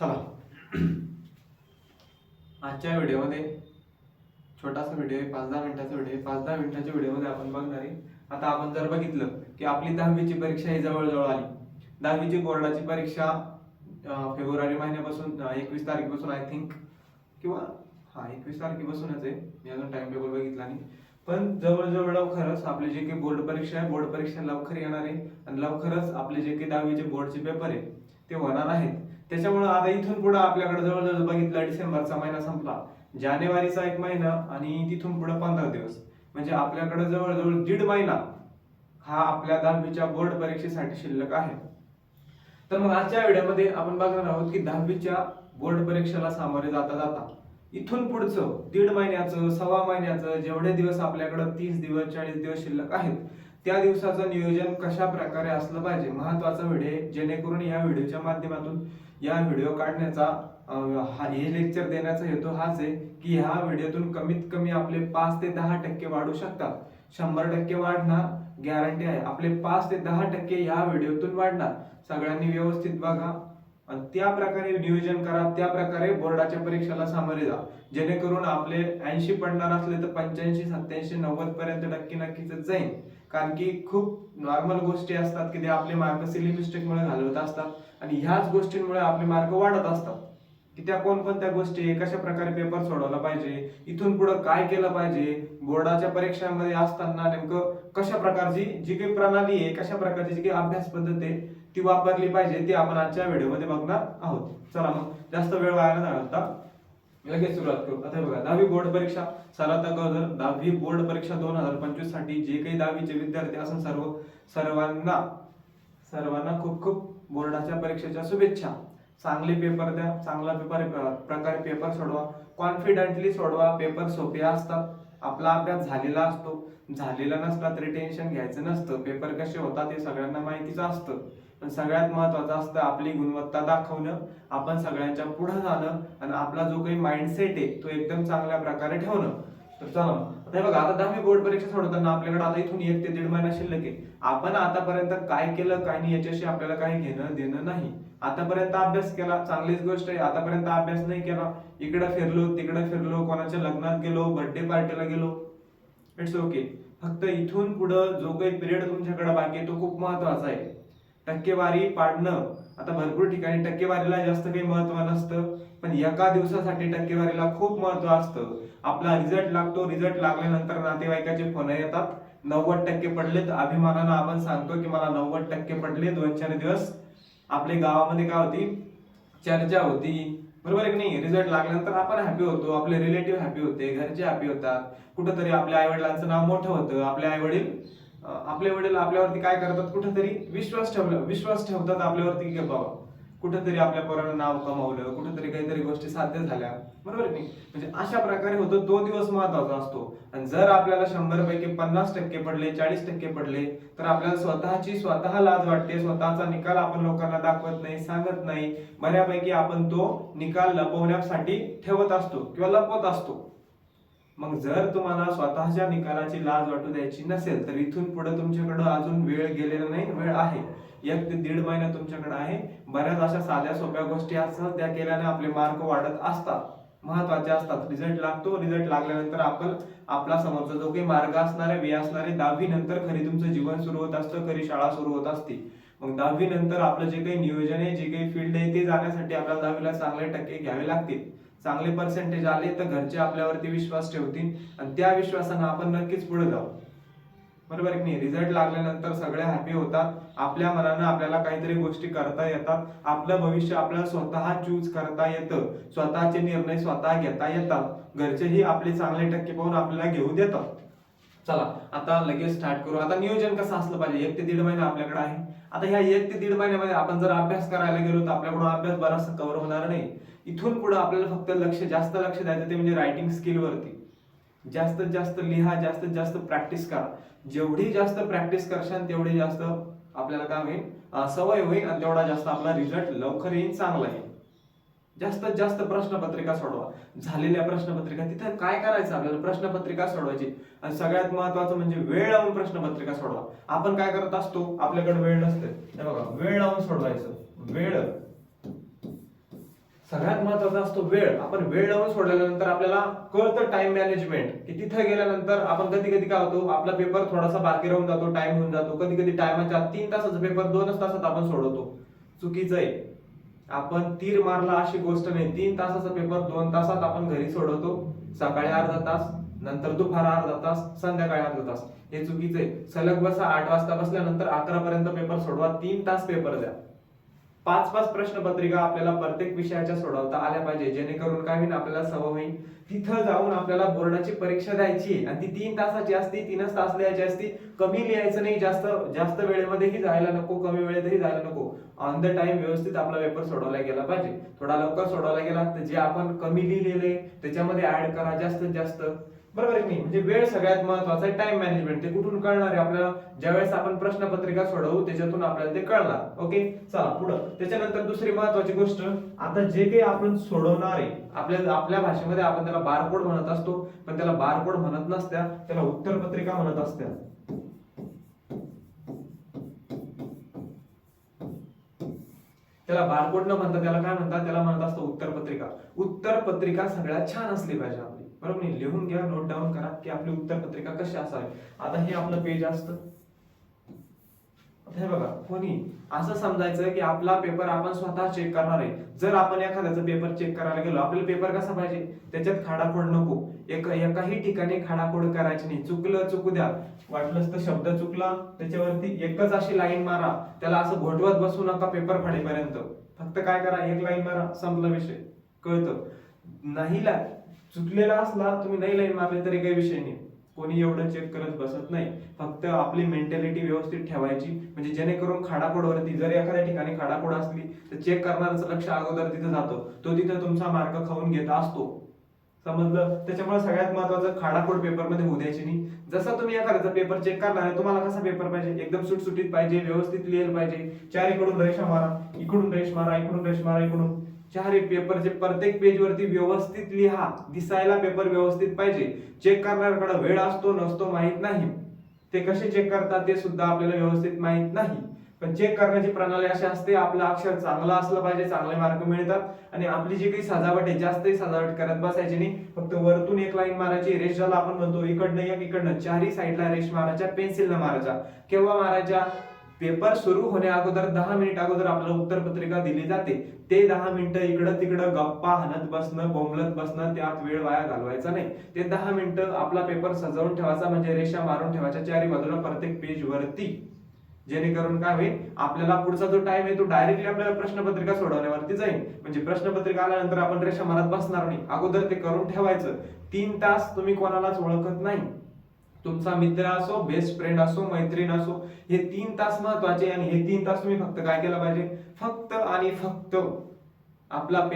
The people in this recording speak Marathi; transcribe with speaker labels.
Speaker 1: चला. आजच्या व्हिडिओमध्ये छोटासा व्हिडिओ आहे पाच दहा मिनिटाचा व्हिडिओ आहे. पाच दहा मिनिटाच्या व्हिडिओमध्ये आपण बघणार आहे. आता आपण जर बघितलं की आपली दहावीची परीक्षा ही जवळजवळ आली. दहावीची बोर्डाची परीक्षा फेब्रुवारी महिन्यापासून एकवीस तारखेपासून आय थिंक किंवा हा एकवीस तारखेपासूनच आहे. मी अजून टाइम टेबल बघितला नाही. पण जवळजवळ लवकरच आपले जे काही बोर्ड परीक्षा आहे बोर्ड परीक्षा लवकर येणार आहे. आणि लवकरच आपले जे काही दहावीचे बोर्डचे पेपर आहे ते होणार आहेत त्याच्यामुळे आता इथून पुढे आपल्याकडे जवळजवळ बघितला डिसेंबरचा महिना संपला. जानेवारीचा एक महिना आणि तिथून पुढे पंधरा दिवस. म्हणजे आपल्याकडे जवळजवळ दीड महिना हा आपल्या दहावीच्या बोर्ड परीक्षेसाठी शिल्लक आहे. तर मग आजच्या व्हिडिओमध्ये आपण बघणार आहोत की दहावीच्या बोर्ड परीक्षेला सामोरे जाता जाता इथून पुढचं दीड महिन्याचं सव्वा महिन्याचं जेवढे दिवस आपल्याकडे तीस दिवस चाळीस दिवस शिल्लक आहेत त्या दिवसाचं नियोजन कशा प्रकारे असलं पाहिजे? महत्त्वाचा व्हिडिओ आहे. जेणेकरून या व्हिडिओच्या माध्यमातून या व्हिडिओ काढण्याचा हा हे लेक्चर देण्याचा हेतू हाच आहे की ह्या व्हिडिओतून कमीत कमी आपले पाच ते दहा टक्के वाढू शकतात. शंभर टक्के वाढणार गॅरंटी आहे. आपले पाच ते दहा टक्के ह्या व्हिडिओतून वाढणार. सगळ्यांनी व्यवस्थित बघा. आणि त्या प्रकारे नियोजन करा त्या प्रकारे बोर्डाच्या परीक्षेला सामोरे जा. जेणेकरून आपले ऐंशी पडणार असले तर पंच्याऐंशी सत्याऐंशी नव्वद पर्यंत नक्की नक्कीच जाईल कारण की खूप नॉर्मल गोष्टी असतात की ते आपले मार्क सिली मिस्टेकमुळे घालवत असतात. आणि ह्याच गोष्टींमुळे आपले मार्क वाढत असतात. की त्या कोणकोणत्या गोष्टी कशा प्रकारे पेपर सोडवला पाहिजे इथून पुढे काय केलं पाहिजे बोर्डाच्या परीक्षांमध्ये असताना नेमकं कशा प्रकारची जी काही प्रणाली आहे कशा प्रकारची जी काही अभ्यास पद्धत आहे ती वापरली पाहिजे ती आपण आजच्या व्हिडिओमध्ये बघणार आहोत. चला मग जास्त वेळ वाया न घालता लगेच सुरुवात करू. आता हे बघा दहावी बोर्ड परीक्षा सालात अगोदर दहावी बोर्ड परीक्षा दोन हजार पंचवीससाठी जे काही दहावीचे विद्यार्थी असून सर्व सर्वांना सर्वांना खूप खूप बोर्डाच्या परीक्षेच्या शुभेच्छा. चांगले पेपर द्या चांगला पेपर प्रकारे पेपर सोडवा कॉन्फिडेंटली सोडवा पेपर सोपे असतात. आपला अभ्यास झालेला असतो. झालेला नसला तरी टेन्शन घ्यायचं नसतं. पेपर कसे होतात हे सगळ्यांना माहितीच असतं. पण सगळ्यात महत्वाचं असतं आपली गुणवत्ता दाखवणं. आपण सगळ्यांच्या पुढे जाणं. आणि आपला जो काही माइंडसेट आहे तो एकदम चांगल्या प्रकारे ठेवणं. तर चला आता हे बघा आता दहावी बोर्ड परीक्षा सोडवताना आपल्याकडे आता इथून एक ते दीड महिना शिल्लक आहे. आपण आतापर्यंत काय केलं काय नाही याच्याशी आपल्याला काही घेणं देणं नाही. आतापर्यंत अभ्यास केला चांगलीच गोष्ट आहे. आतापर्यंत अभ्यास नाही केला. इकडे फिरलो तिकडे फिरलो कोणाच्या लग्नात गेलो बर्थडे पार्टीला गेलो. इट्स ओके फक्त इथून पुढं जो काही पिरियड तुमच्याकडे बाकी आहे तो खूप महत्त्वाचा आहे. टक्केवारी पाडणं. आता भरपूर ठिकाणी टक्केवारीला जास्त काही महत्त्व नसतं पण एका दिवसासाठी टक्केवारीला खूप महत्त्व असतं. आपला रिझल्ट लागतो रिझल्ट लागल्यानंतर नातेवाईकाचे फोन येतात. नव्वद टक्के पडलेत अभिमानानं आपण सांगतो की मला नव्वद टक्के पडले दोन चार दिवस. आपल्या गावामध्ये काय होती? चर्चा होती. बरोबर आहे की नाही? रिझल्ट लागल्यानंतर आपण हॅपी होतो आपले रिलेटिव्ह हॅपी होते घरचे हॅपी होतात. कुठंतरी आपल्या आई वडिलांचं नाव मोठं होतं. आपले आई वडील आपले वडील आपल्यावरती काय करतात कुठंतरी विश्वास ठेवला विश्वास ठेवतात आपल्यावरती की बाबा कुठेतरी आपल्या पोरानं नाव कमावलं कुठेतरी काहीतरी गोष्टी साध्य झाल्या. बरोबर नाही? म्हणजे अशा प्रकारे होतो तो दिवस महत्त्वाचा असतो. आणि जर आपल्याला शंभर पैकी पन्नास टक्के पडले चाळीस टक्के पडले तर आपल्याला स्वतःची स्वतः लाज वाटते स्वतःचा निकाल आपण लोकांना दाखवत नाही सांगत नाही. बऱ्यापैकी आपण तो निकाल लपवण्यासाठी ठेवत असतो किंवा लपवत असतो. मग जर तुम्हाला स्वतःच्या निकालाची लाज वाटू द्यायची नसेल तर इथून पुढे तुमच्याकडं अजून वेळ गेलेला नाही वेळ आहे. एक ते दीड महिना तुमच्याकडे आहे. बऱ्याच अशा साध्या सोप्या गोष्टी असतात त्या केल्याने आपले मार्क वाढत असतात. महत्त्वाचे असतात. रिझल्ट लागतो. रिझल्ट लागल्यानंतर आपण आपला समोरचा जो काही मार्ग असणारे वे असणारे दहावी नंतर खरी तुमचं जीवन सुरू होत असतं खरी शाळा सुरू होत असते. मग दहावी नंतर आपलं जे काही नियोजन आहे जे काही फील्ड आहे ते जाण्यासाठी आपल्याला दहावीला चांगले टक्के घ्यावे लागतील. चांगले पर्सेंटेज आले तर घरचे आपल्यावरती विश्वास ठेवतील आणि त्या विश्वासानं आपण नक्कीच पुढे जाऊ. बरोबर आहे की नाही? रिझल्ट लागल्यानंतर सगळे हॅपी होतात. आपल्या मनानं आपल्याला काहीतरी गोष्टी करता येतात. आपलं भविष्य आपल्याला स्वतः चूज करता येतं. स्वतःचे निर्णय स्वतः घेता येतात. घरचेही आपले चांगले टक्के पाहून आपल्याला घेऊ देतात. चला आता लगेच स्टार्ट करू. आता नियोजन कसं असलं पाहिजे? एक ते दीड महिना आपल्याकडे आहे. आता ह्या एक ते दीड महिन्यामध्ये आपण जर अभ्यास करायला गेलो तर आपल्याकडून अभ्यास बराचसा कव्हर होणार नाही. इथून पुढे आपल्याला फक्त लक्ष जास्त लक्ष द्यायचं ते म्हणजे रायटिंग स्किल वरती. जास्तीत जास्त लिहा जास्तीत जास्त प्रॅक्टिस करा. जेवढी जास्त प्रॅक्टिस करशाल तेवढी जास्त आपल्याला काय होईल? सवय होईल आणि तेवढा जास्त आपला रिझल्ट लवकर येईल चांगला येईल. जास्तीत जास्त प्रश्नपत्रिका सोडवा. झालेल्या प्रश्नपत्रिका तिथं काय करायचं आपल्याला? प्रश्नपत्रिका सोडवायची. आणि सगळ्यात महत्वाचं म्हणजे वेळ लावून प्रश्नपत्रिका सोडवा. आपण काय करत असतो? आपल्याकडे वेळ नसते. बघा वेळ लावून सोडवायचं. वेळ. सगळ्यात महत्त्वाचा असतो वेळ. आपण वेळ लावून सोडल्यानंतर आपल्याला कळतं टाइम मॅनेजमेंट की तिथे गेल्यानंतर आपण कधी कधी काय होतो आपला पेपर थोडासा बाकी राहून जातो टाइम होऊन जातो. कधी कधी टायमाच्या तीन तासाचा पेपर दोनच तासात आपण सोडवतो. चुकीचं आहे. आपण तीर मारला अशी गोष्ट नाही. तीन तासाचा पेपर दोन तासात आपण घरी सोडवतो. सकाळी अर्धा तास नंतर दुपार अर्धा तास संध्याकाळी अर्धा तास. हे चुकीचं आहे. सलग बसा आठ वाजता बसल्यानंतर अकरा पर्यंत पेपर सोडवा. तीन तास पेपर द्या. पाच पाच प्रश्नपत्रिका आपल्याला प्रत्येक विषयाच्या सोडवता आल्या पाहिजे. जेणेकरून काय होईल आपल्याला सवय होईल. तिथं जाऊन आपल्याला बोर्डाची परीक्षा द्यायची आणि ती तीन तासाची असती तीनच तास लिहायची असती कमी लिहायचं नाही जास्त जास्त वेळेमध्येही जायला नको कमी वेळेतही जायला नको. ऑन द टाइम व्यवस्थित आपला पेपर सोडवला गेला पाहिजे. थोडा लवकर सोडवला गेला तर जे आपण कमी लिहिलेले त्याच्यामध्ये ऍड करा जास्तीत जास्त. बरोबर आहे की नाही? म्हणजे वेळ सगळ्यात महत्त्वाचा आहे टाइम मॅनेजमेंट ते कुठून कळणार आहे आपल्याला? ज्यावेळेस आपण प्रश्नपत्रिका सोडवू त्याच्यातून आपल्याला ते कळणार. ओके चला पुढं. त्याच्यानंतर दुसरी महत्वाची गोष्ट आता जे काही आपण सोडवणार आहे आपल्या आपल्या भाषेमध्ये आपण त्याला बारकोड म्हणत असतो पण त्याला बारकोड म्हणत नसत्या त्याला उत्तरपत्रिका म्हणत असत्या. त्याला बारकोड न म्हणतात त्याला काय म्हणतात? त्याला म्हणत असतं उत्तरपत्रिका. उत्तरपत्रिका सगळ्यात छान असली पाहिजे बरोबर नाही लिहून घ्या नोट डाऊन करा की आपली उत्तरपत्रिका कशी असावी. आता हे आपलं पेज असतं. हे बघा कोणी असं समजायचं की आपला पेपर आपण स्वतः चेक करणार आहे. जर आपण एखाद्याचा पेपर चेक करायला गेलो आपल्याला पेपर कसा पाहिजे? त्याच्यात खाडाखोड नको. एक एकाही ठिकाणी खाडाखोड करायची नाही. चुकलं चुकू द्या. वाटलंच तर शब्द चुकला त्याच्यावरती एकच अशी लाईन मारा. त्याला असं घोटवत बसू नका पेपर फाडेपर्यंत. फक्त काय करा? एक लाईन मारा. संपला विषय. कळतं. नाही चुकलेला असला तुम्ही नाही लाईन मारले तरी काही विषय नाही. कोणी एवढं चेक करत बसत नाही. फक्त आपली मेंटॅलिटी व्यवस्थित ठेवायची. म्हणजे जेणेकरून खाडाखोडवरती जर एखाद्या ठिकाणी खाडाखोड असली तर चेक करणाऱ्याचं लक्ष अगोदर तिथे जातो. तो तिथे तुमचा मार्क खाऊन घेत असतो. समजलं? त्याच्यामुळे सगळ्यात महत्वाचं खाडाखोड पेपरमध्ये होऊ द्यायची नाही. जसा तुम्ही एखाद्याचा पेपर चेक करणार आहे तुम्हाला कसा पेपर पाहिजे? एकदम सुटसुटीत पाहिजे व्यवस्थित लिहिलं पाहिजे. चारीकडून रेष मारा इकडून रेष मारा इकडून रेष मारा इकडून. चारही पेपरचे प्रत्येक पेज वरती व्यवस्थित लिहा. दिसायला पेपर व्यवस्थित पाहिजे. चेक करणाऱ्याकडे वेळ असतो नसतो माहीत नाही. ते कसे चेक करतात ते सुद्धा आपल्याला व्यवस्थित माहीत नाही. पण चेक करण्याची प्रणाली अशी असते आपलं अक्षर चांगलं असलं पाहिजे चांगले मार्क मिळतात. आणि आपली जी काही सजावट आहे जास्त सजावट करत बसायची नाही. फक्त वरतून एक लाईन मारायची रेष ज्याला आपण म्हणतो इकडनं एक इकडनं चारही साईडला रेष मारायच्या पेन्सिलनं मारायच्या. केव्हा मारायच्या? पेपर सुरू होण्या अगोदर दहा मिनिट अगोदर आपल्याला उत्तरपत्रिका दिली जाते. ते दहा मिनिटं इकडं तिकडं गप्पा हनत बसणं बोंबलत बसणं त्यात वेळ वाया घालवायचा नाही. ते दहा मिनिटं आपला पेपर सजवून ठेवायचा म्हणजे रेषा मारून ठेवायच्या चारी बाजूला प्रत्येक पेज वरती. जेणेकरून काय होईल? आपल्याला पुढचा जो टाइम आहे तो डायरेक्टली आपल्याला प्रश्नपत्रिका सोडवण्यावरती जाईल. म्हणजे प्रश्नपत्रिका आल्यानंतर आपण रेषा मारत बसणार नाही. अगोदर ते करून ठेवायचं. तीन तास तुम्ही कोणालाच ओळखत नाही. तुमचा मित्र असो बेस्ट फ्रेंड असो मैत्रीण असो हे तीन तास महत्त्वाचे आणि हे तीन तास तुम्ही फक्त काय केलं पाहिजे? फक्त आणि फक्त आपला